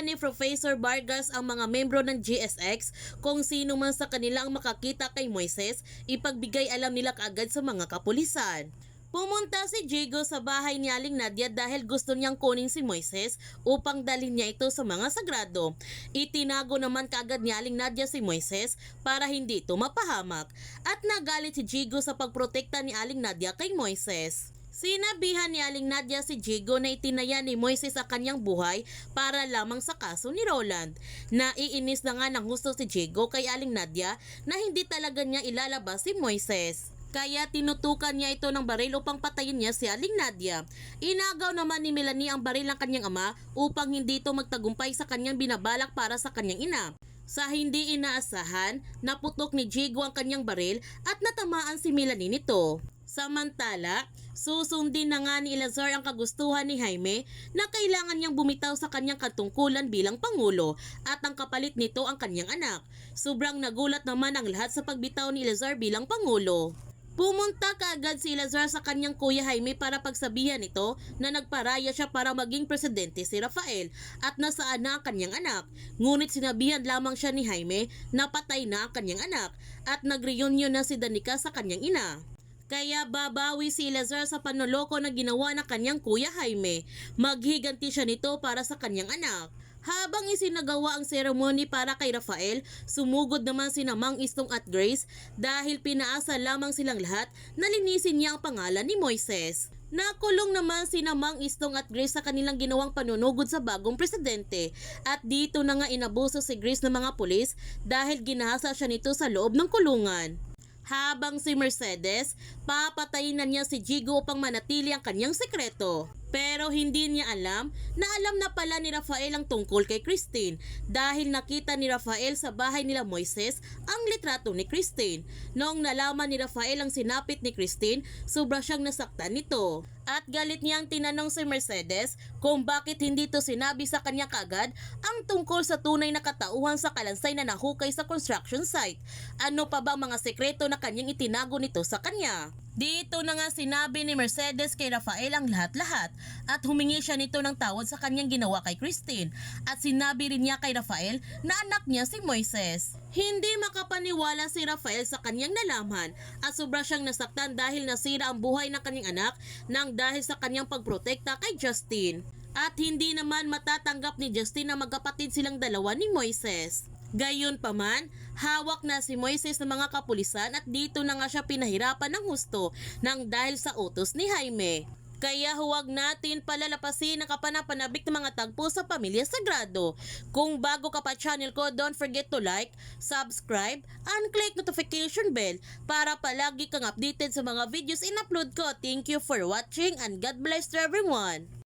Ni Professor Vargas ang mga membro ng GSX kung sino man sa kanila ang makakita kay Moises, ipagbigay alam nila kaagad sa mga kapulisan. Pumunta si Diego sa bahay ni Aling Nadia dahil gusto niyang kunin si Moises upang dalhin niya ito sa mga sagrado. Itinago naman kaagad ni Aling Nadia si Moises para hindi ito mapahamak. At nagalit si Diego sa pagprotekta ni Aling Nadia kay Moises. Sinabihan ni Aling Nadia si Diego na itinaya ni Moises sa kanyang buhay para lamang sa kaso ni Roland. Naiinis na nga ng gusto si Diego kay Aling Nadia na hindi talaga niya ilalabas si Moises. Kaya tinutukan niya ito ng baril upang patayin niya si Aling Nadia. Inagaw naman ni Melanie ang baril ng kanyang ama upang hindi ito magtagumpay sa kanyang binabalak para sa kanyang ina. Sa hindi inaasahan, naputok ni Jigo ang kanyang baril at natamaan si Melanie nito. Samantala, susundin na nga ni Elazar ang kagustuhan ni Jaime na kailangan niyang bumitaw sa kanyang katungkulan bilang Pangulo at ang kapalit nito ang kanyang anak. Sobrang nagulat naman ang lahat sa pagbitaw ni Elazar bilang Pangulo. Pumunta kaagad si Lazar sa kanyang kuya Jaime para pagsabihan ito na nagparaya siya para maging presidente si Rafael at nasaan na ang kanyang anak. Ngunit sinabihan lamang siya ni Jaime na patay na ang kanyang anak at nag-reunion na si Danica sa kanyang ina. Kaya babawi si Lazar sa panoloko na ginawa ng kanyang kuya Jaime. Maghiganti siya nito para sa kanyang anak. Habang isinagawa ang seremony para kay Rafael, sumugod naman si Mang Istong at Grace dahil pinaasa lamang silang lahat na linisin niya ang pangalan ni Moises. Nakulong naman si Mang Istong at Grace sa kanilang ginawang panunugod sa bagong presidente at dito na nga inabuso si Grace ng mga pulis dahil ginahasa siya nito sa loob ng kulungan. Habang si Mercedes, papatayin na niya si Jigo upang manatili ang kanyang sekreto. Pero hindi niya alam na alam na pala ni Rafael ang tungkol kay Christine dahil nakita ni Rafael sa bahay nila Moises ang litrato ni Christine. Noong nalaman ni Rafael ang sinapit ni Christine, sobra siyang nasaktan nito. At galit niyang tinanong si Mercedes kung bakit hindi to sinabi sa kanya kagad ang tungkol sa tunay na katauhan sa kalansay na nahukay sa construction site. Ano pa ba mga sekreto na kanyang itinago nito sa kanya? Dito na nga sinabi ni Mercedes kay Rafael ang lahat-lahat at humingi siya nito ng tawad sa kanyang ginawa kay Christine at sinabi rin niya kay Rafael na anak niya si Moises. Hindi makapaniwala si Rafael sa kanyang nalaman at sobra siyang nasaktan dahil nasira ang buhay ng kanyang anak nang dahil sa kanyang pagprotekta kay Justin. At hindi naman matatanggap ni Justin na magkapatid silang dalawa ni Moises. Gayon pa man, hawak na si Moises ng mga kapulisan at dito na nga siya pinahirapan ng husto nang dahil sa utos ni Jaime. Kaya huwag natin palalapasin ang kapanapanabik ng mga tagpo sa Pamilya Sagrado. Kung bago ka pa channel ko, don't forget to like, subscribe, and click notification bell para palagi kang updated sa mga videos in-upload ko. Thank you for watching and God bless to everyone!